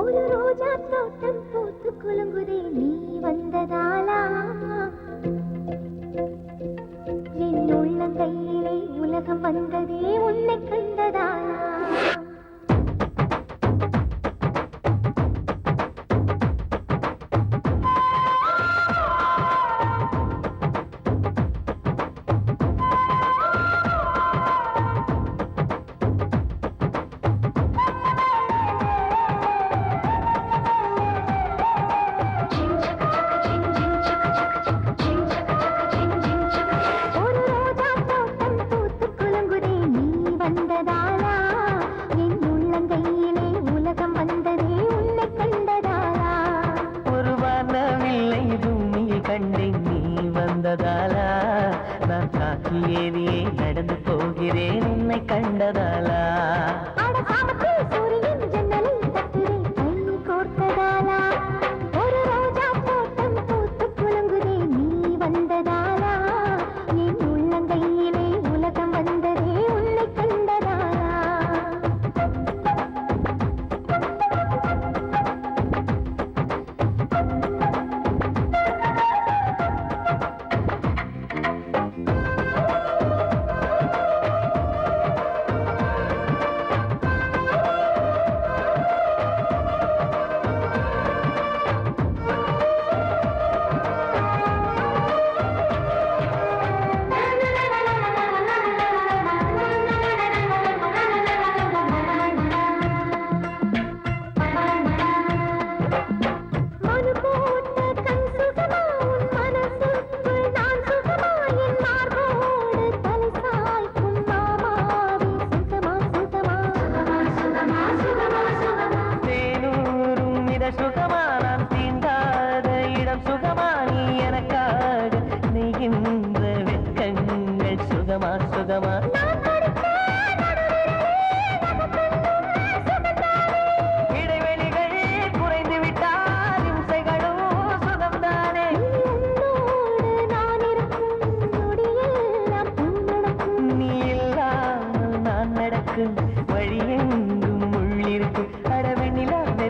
ஒரு ரோஜா தோட்டம் பூத்து குலுங்குதே நீ வந்ததாலா என் உள்ளங்கையிலே உலகம் வந்ததே உன்னை கண்டதாலா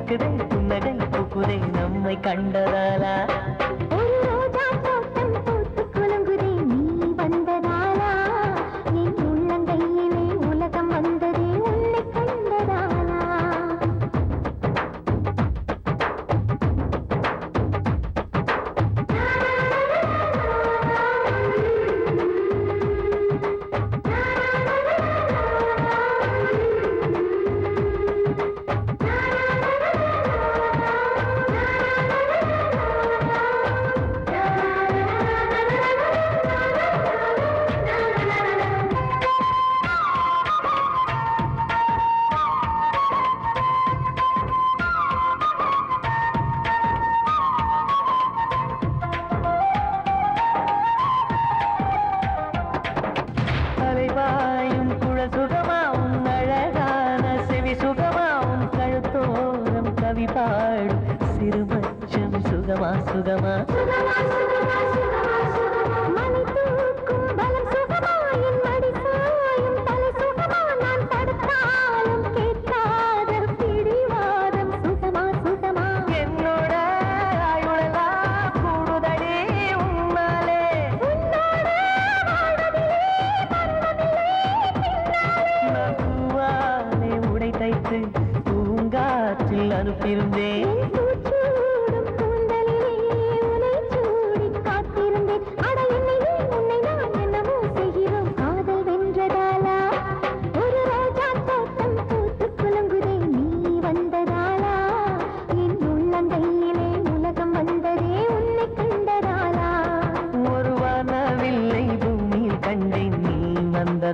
நடக்குதே புன்னகை பூக்குதே. நம்மை கண்டதாலா?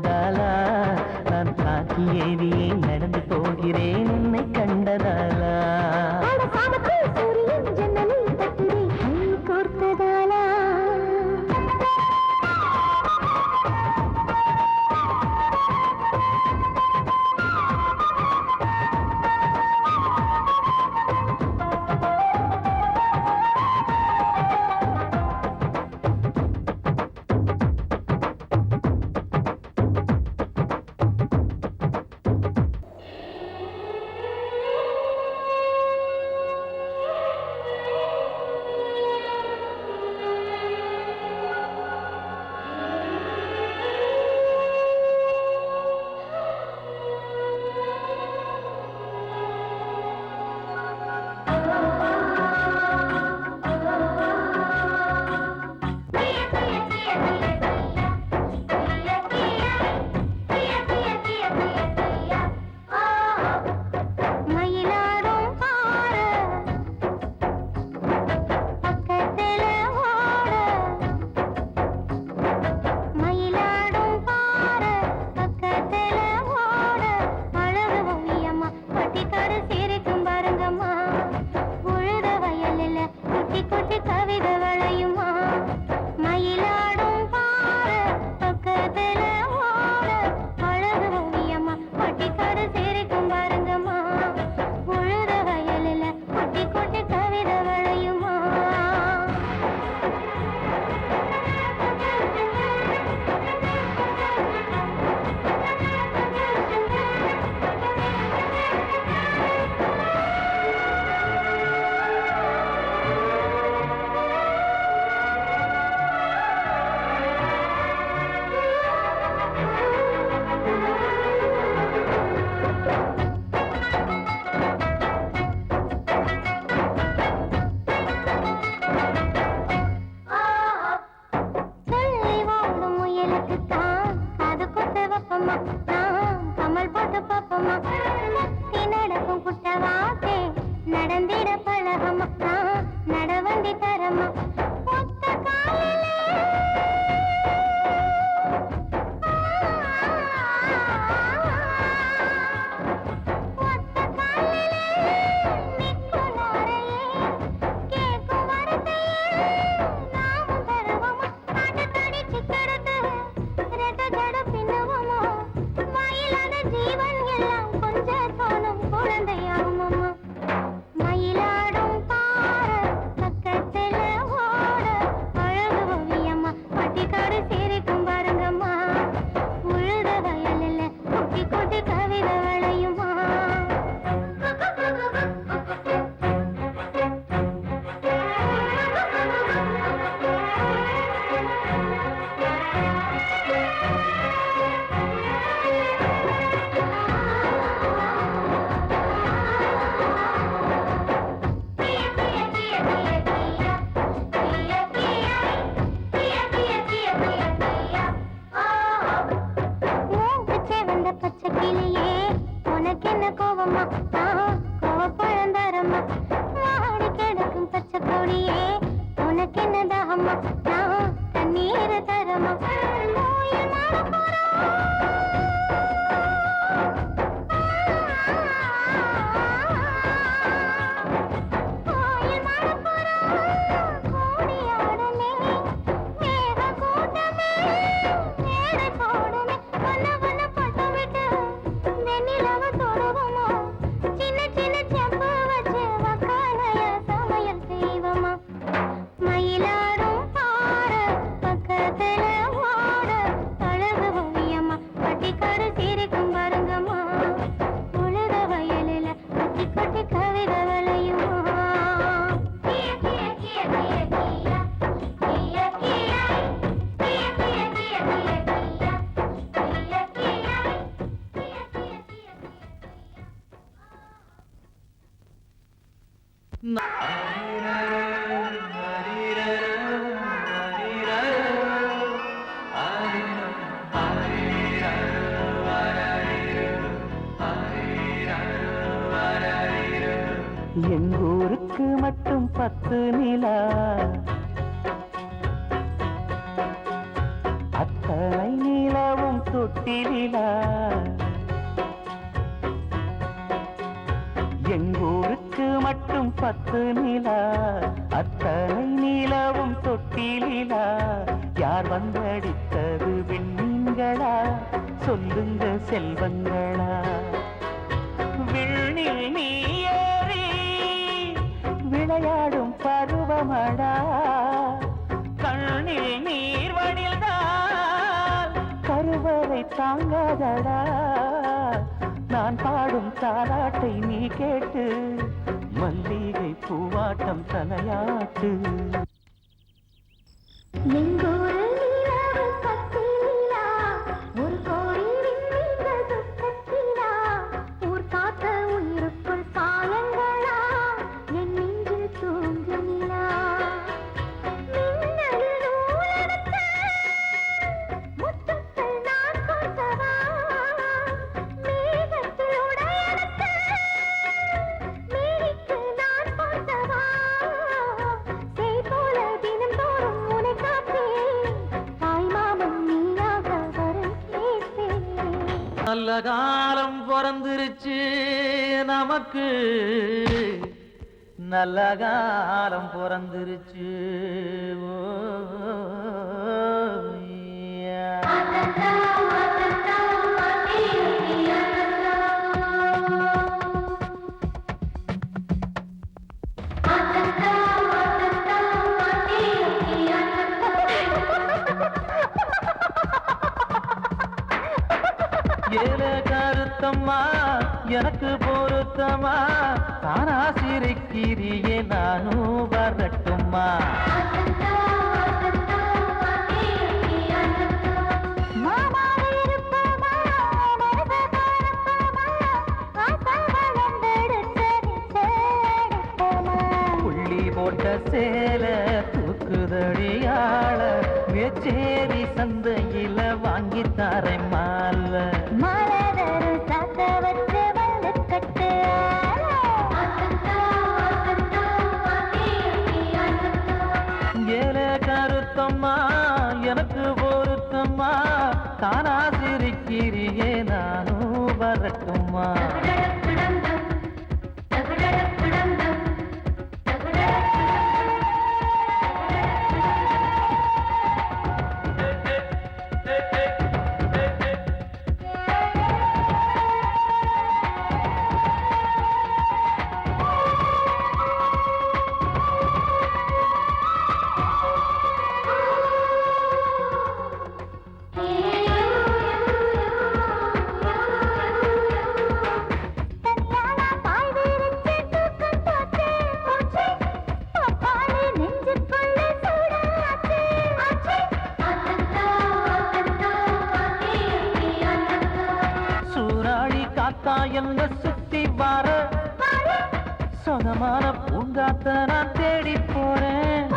ಹೋದಾಲ ನಾನು ಹಾಕಿಯೇನಿ எங்கூருக்கு மட்டும் பத்து நிலா. அத்தனை நிலவும் தொட்டிலா யார் வந்தடித்தது விண்மீன்களா? சொல்லுங்க செல்வங்களா. விண்ணில் நீயேறி விளையாடும் பருவமடா கண்ணில் நீர் வடிந்தால் கருவறை தாங்காதடா. நான் பாடும் தாராட்டை நீ கேட்டு மல்லிகை பூவாட்டம் தலையாட்டு. எங்கோ நல்ல காலம் பிறந்துருச்சு. ஓ, ஏல கருத்தம்மா எனக்கு பொருத்தமா? தானா சிரிக்கிறியே நானும் வரட்டுமா பார்த்தா என்ன சுத்தி வார. சொகமான பூங்காத்த நான் தேடி போறேன்.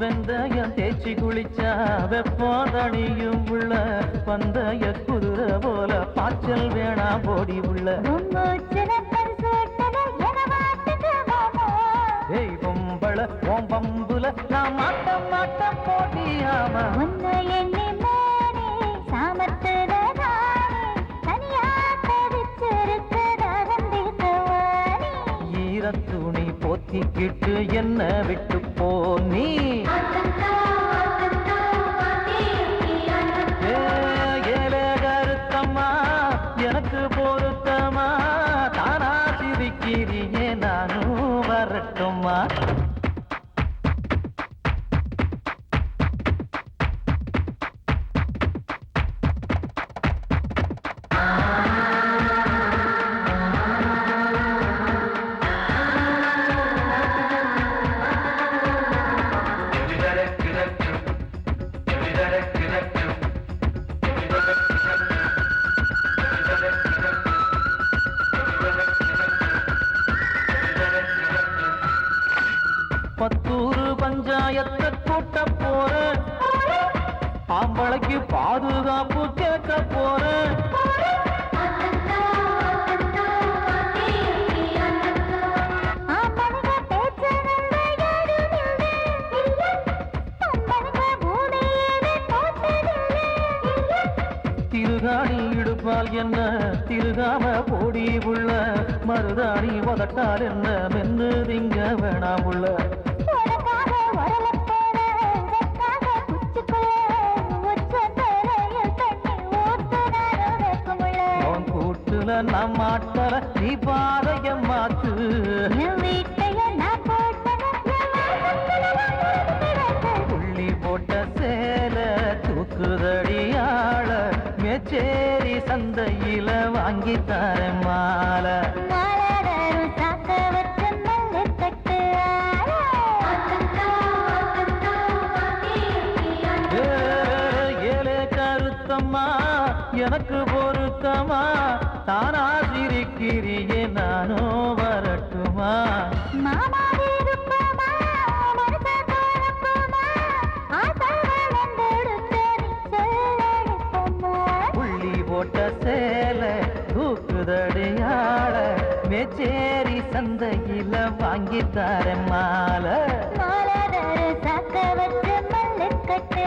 வெந்தயம் தேய்ச்சி குளிச்சா வெப்பம் உள்ள. பந்தய குதிரை போல பாய்ச்சல் வேணா போடி உள்ள. பொம்பள ஓம் பம்புல நான் மாட்ட மாட்ட போட்டியாம? உன்னை எண்ணி ஈரத்துணி போத்திக்கிட்டு என்ன விட்டு இடுப்பால் என்ன? திருகாம போடி உள்ள மருதாணி உதட்டால் என்ன? மென்னு திங்க வேணாம் உள்ள. கூட்டுல நான் மாட்டல நீ பாதைய மாத்து மேச்சேரி சந்தையில வாங்கி தரேன் மாலை. எனக்கு பொருத்தமா தானா சிரிக்கிறியே நானோ வரட்டுமா? மாமா மேச்சேரி சந்தையில வாங்கி தர மாலை. சக்க வச்சு மல்லு கட்டு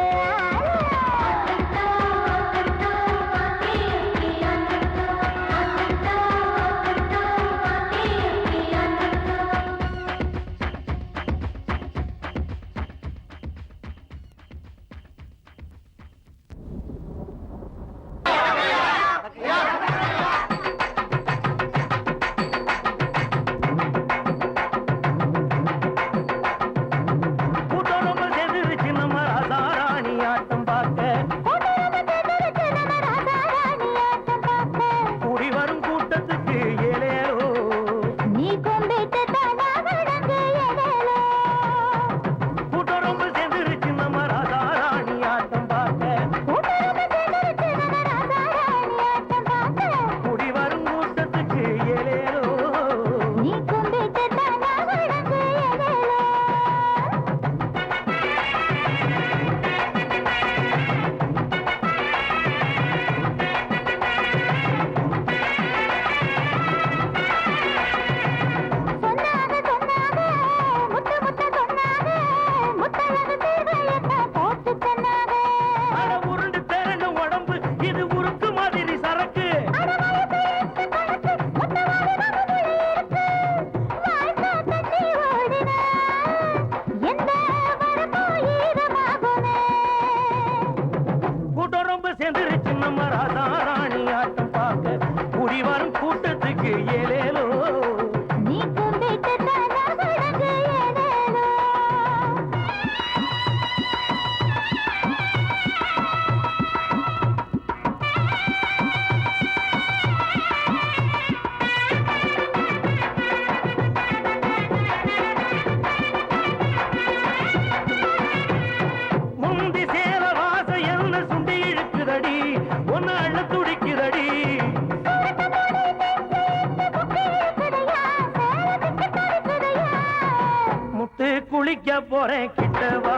போறேன் கிட்டவா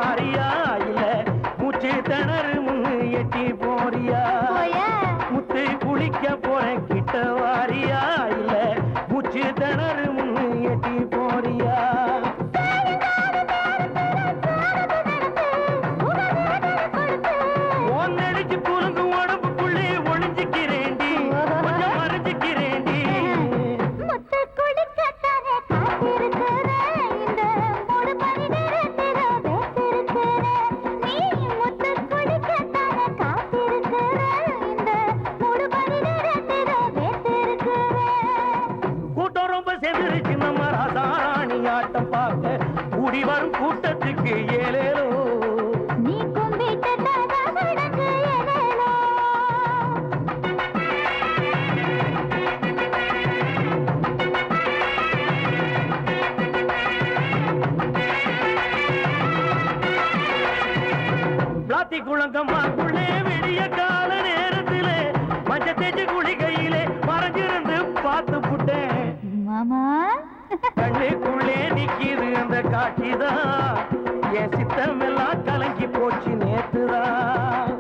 உள்ளே வெளிய கால நேரத்திலே மஞ்ச தேச்சு குளிகையிலே மறைஞ்சிருந்து பார்த்து புட்டேன். மாமா. கண்ணுக்குள்ளே நிக்கிது அந்த காட்சிதான் என் சித்தமெல்லாம் கலங்கி போச்சு நேத்துதான்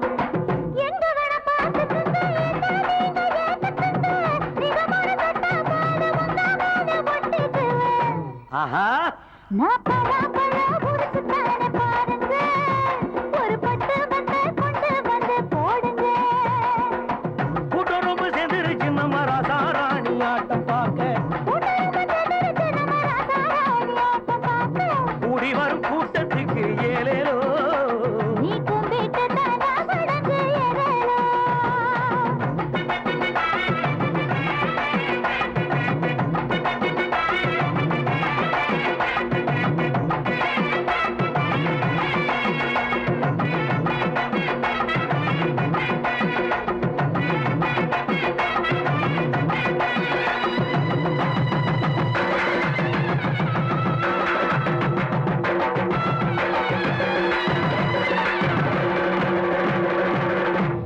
ஆஹா.